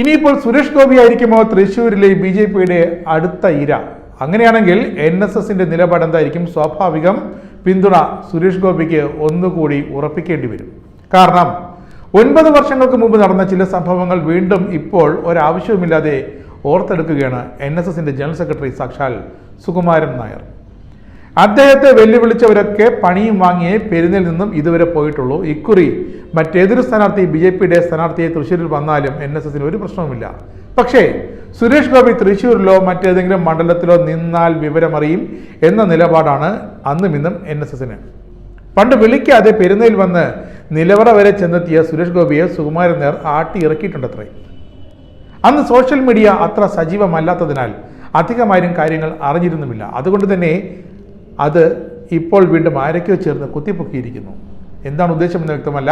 ഇനിയിപ്പോൾ സുരേഷ് ഗോപി ആയിരിക്കുമോ തൃശ്ശൂരിലെ ബി ജെ പിയുടെ അടുത്ത ഇര? അങ്ങനെയാണെങ്കിൽ എൻ എസ് എസിന്റെ നിലപാട് എന്തായിരിക്കും? സ്വാഭാവികം പിന്തുണ സുരേഷ് ഗോപിക്ക് ഒന്നുകൂടി ഉറപ്പിക്കേണ്ടി വരും. കാരണം ഒൻപത് വർഷങ്ങൾക്ക് മുമ്പ് നടന്ന ചില സംഭവങ്ങൾ വീണ്ടും ഇപ്പോൾ ഒരാവശ്യവുമില്ലാതെ ഓർത്തെടുക്കുകയാണ് എൻ എസ് എസിന്റെ ജനറൽ സെക്രട്ടറി സാക്ഷാൽ സുകുമാരൻ നായർ. അദ്ദേഹത്തെ വെല്ലുവിളിച്ചവരൊക്കെ പണിയും വാങ്ങിയേ പെരുന്നിൽ നിന്നും ഇതുവരെ പോയിട്ടുള്ളൂ. ഇക്കുറി മറ്റേതൊരു സ്ഥാനാർത്ഥി ബി ജെ പിയുടെ സ്ഥാനാർത്ഥിയെ തൃശ്ശൂരിൽ വന്നാലും എൻ എസ് എസിന് ഒരു പ്രശ്നവുമില്ല. പക്ഷേ സുരേഷ് ഗോപി തൃശ്ശൂരിലോ മറ്റേതെങ്കിലും മണ്ഡലത്തിലോ നിന്നാൽ വിവരമറിയും എന്ന നിലപാടാണ് അന്നും ഇന്നും എൻ എസ് എസിന്. പണ്ട് വിളിക്കാതെ പെരുന്നയിൽ വന്ന് നിലവറ വരെ ചെന്നെത്തിയ സുരേഷ് ഗോപിയെ സുകുമാരൻ നേർ ആട്ടി ഇറക്കിയിട്ടുണ്ടത്രേ അന്ന് സോഷ്യൽ മീഡിയ അത്ര സജീവമല്ലാത്തതിനാൽ അധികമാരും കാര്യങ്ങൾ അറിഞ്ഞിരുന്നുമില്ല. അതുകൊണ്ട് തന്നെ അത് ഇപ്പോൾ വീണ്ടും ആരൊക്കെയോ ചേർന്ന് കുത്തിപ്പൊക്കിയിരിക്കുന്നു. എന്താണ് ഉദ്ദേശമെന്ന് വ്യക്തമല്ല.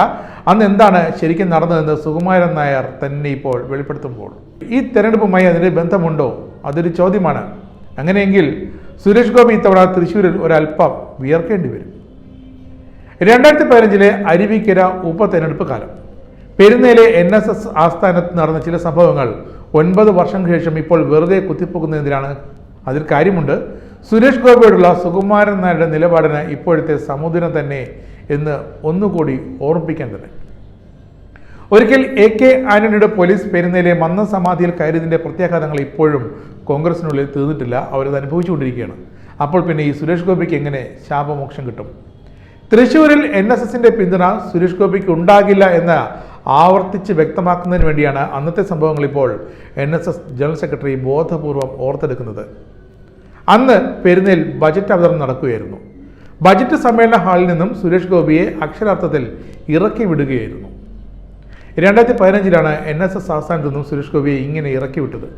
അന്ന് എന്താണ് ശരിക്കും നടന്നതെന്ന് സുകുമാരൻ നായർ തന്നെ ഇപ്പോൾ വെളിപ്പെടുത്തുമ്പോൾ. ഈ തെരഞ്ഞെടുപ്പുമായി അതിന്റെ ബന്ധമുണ്ടോ? അതൊരു ചോദ്യമാണ്. അങ്ങനെയെങ്കിൽ സുരേഷ് ഗോപി ഇത്തവണ തൃശ്ശൂരിൽ ഒരല്പം വിയർക്കേണ്ടി വരും. രണ്ടായിരത്തി പതിനഞ്ചിലെ അരുവിക്കര ഉപതെരഞ്ഞെടുപ്പ് കാലം. പെരുന്നയിലെ എൻ എസ് എസ് ആസ്ഥാനത്ത് നടന്ന ചില സംഭവങ്ങൾ ഒൻപത് വർഷം ശേഷം ഇപ്പോൾ വെറുതെ കുത്തിപ്പൊക്കുന്നതിനാണ് അതിൽ കാര്യമുണ്ട്. സുരേഷ് ഗോപിയോടുള്ള സുകുമാരൻ നായരുടെ നിലപാടിന് ഇപ്പോഴത്തെ സമുദ്രം തന്നെ എന്ന് ഒന്നുകൂടി ഓർമ്മിപ്പിക്കേണ്ടത്. ഒരിക്കൽ എ കെ ആന്റണിയുടെ പോലീസ് പെരുന്നയിലെ മന്ന സമാധിയിൽ കയറിയതിന്റെ പ്രത്യാഘാതങ്ങൾ ഇപ്പോഴും കോൺഗ്രസിനുള്ളിൽ തീർന്നിട്ടില്ല. അവരത് അനുഭവിച്ചുകൊണ്ടിരിക്കുകയാണ്. അപ്പോൾ പിന്നെ ഈ സുരേഷ് ഗോപിക്ക് എങ്ങനെ ശാപമോക്ഷം കിട്ടും? തൃശ്ശൂരിൽ എൻ എസ് എസിന്റെ പിന്തുണ സുരേഷ് ഗോപിക്ക് ഉണ്ടാകില്ല എന്ന് ആവർത്തിച്ച് വ്യക്തമാക്കുന്നതിന് വേണ്ടിയാണ് അന്നത്തെ സംഭവങ്ങൾ ഇപ്പോൾ N S S general secretary ബോധപൂർവം ഓർത്തെടുക്കുന്നത്. അന്ന് പെരുന്നേൽ ബജറ്റ് അവതരണം നടക്കുകയായിരുന്നു. ബജറ്റ് സമ്മേളന ഹാളിൽ നിന്നും സുരേഷ് ഗോപിയെ അക്ഷരാർത്ഥത്തിൽ ഇറക്കി വിടുകയായിരുന്നു. രണ്ടായിരത്തി പതിനഞ്ചിലാണ് എൻ എസ് എസ് ആസ്ഥാനത്ത് നിന്നും സുരേഷ് ഗോപിയെ ഇങ്ങനെ ഇറക്കി വിട്ടത്.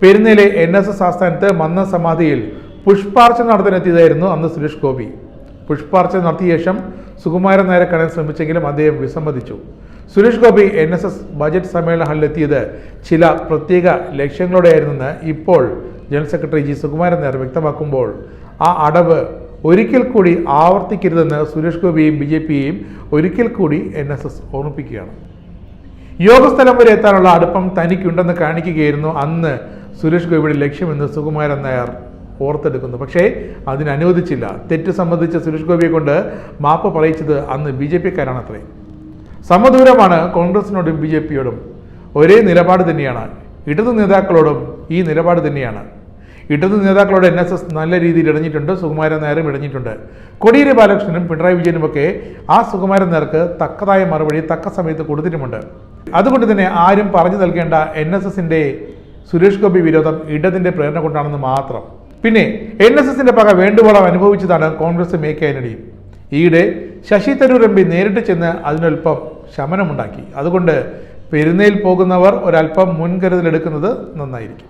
പെരുന്നയിലെ എൻ എസ് എസ് ആസ്ഥാനത്ത് മന്ന സമാധിയിൽ പുഷ്പാർച്ചന നടത്താനെത്തിയതായിരുന്നു അന്ന് സുരേഷ് ഗോപി. പുഷ്പാർച്ചന നടത്തിയ ശേഷം സുകുമാരൻ നായരെ കാണാൻ ശ്രമിച്ചെങ്കിലും അദ്ദേഹം വിസമ്മതിച്ചു. Suresh Gopi N S S budget സമ്മേളന ഹാളിലെത്തിയത് ചില പ്രത്യേക ലക്ഷ്യങ്ങളോടെയായിരുന്നെന്ന് ഇപ്പോൾ ജനറൽ സെക്രട്ടറി ജി സുകുമാരൻ നേർ വ്യക്തമാക്കുമ്പോൾ ആ അടവ് ഒരിക്കൽ കൂടി ആവർത്തിക്കരുതെന്ന് സുരേഷ് ഗോപിയും ബി ജെ പിയെയും ഒരിക്കൽ കൂടി എൻ എസ് എസ് ഓർമ്മിപ്പിക്കുകയാണ്. യോഗസ്ഥലം വരെ എത്താനുള്ള അടുപ്പം തനിക്കുണ്ടെന്ന് കാണിക്കുകയായിരുന്നു അന്ന് സുരേഷ് ഗോപിയുടെ ലക്ഷ്യമെന്ന് സുകുമാരൻ നായർ ഓർത്തെടുക്കുന്നു. പക്ഷേ അതിനനുവദിച്ചില്ല. തെറ്റ് സംബന്ധിച്ച സുരേഷ് ഗോപിയെ കൊണ്ട് മാപ്പ് പറയിച്ചത് അന്ന് ബി ജെ പിക്കാരാണത്രേ. സമദൂരമാണ് കോൺഗ്രസിനോടും ബി ജെ പിയോടും. ഒരേ നിലപാട് തന്നെയാണ്. ഇടതു നേതാക്കളോടും ഈ നിലപാട് തന്നെയാണ്. ഇടതു നേതാക്കളോട് എൻ എസ് എസ് നല്ല രീതിയിൽ ഇടഞ്ഞിട്ടുണ്ട് സുകുമാരൻ നായരും ഇടഞ്ഞിട്ടുണ്ട്. കൊടിയേരി ബാലകൃഷ്ണനും പിണറായി വിജയനുമൊക്കെ ആ സുകുമാരൻ നേർക്ക് തക്കതായ മറുപടി തക്ക സമയത്ത് കൊടുത്തിട്ടുമുണ്ട്. അതുകൊണ്ട് തന്നെ ആരും പറഞ്ഞു നൽകേണ്ട എൻ എസ് എസിന്റെ സുരേഷ് ഗോപി വിരോധം ഇടതിന്റെ പ്രേരണ കൊണ്ടാണെന്ന് മാത്രം. പിന്നെ എൻ എസ് എസിന്റെ പക വേണ്ടുവോളം അനുഭവിച്ചതാണ് കോൺഗ്രസ് എ. കെ. ഈയിടെ ശശി തരൂർ എം. പി നേരിട്ട് ചെന്ന് അതിനൊൽപ്പം ശമനമുണ്ടാക്കി. അതുകൊണ്ട് പെരുന്നയിൽ പോകുന്നവർ ഒരല്പം മുൻകരുതലെടുക്കുന്നത് നന്നായിരിക്കും.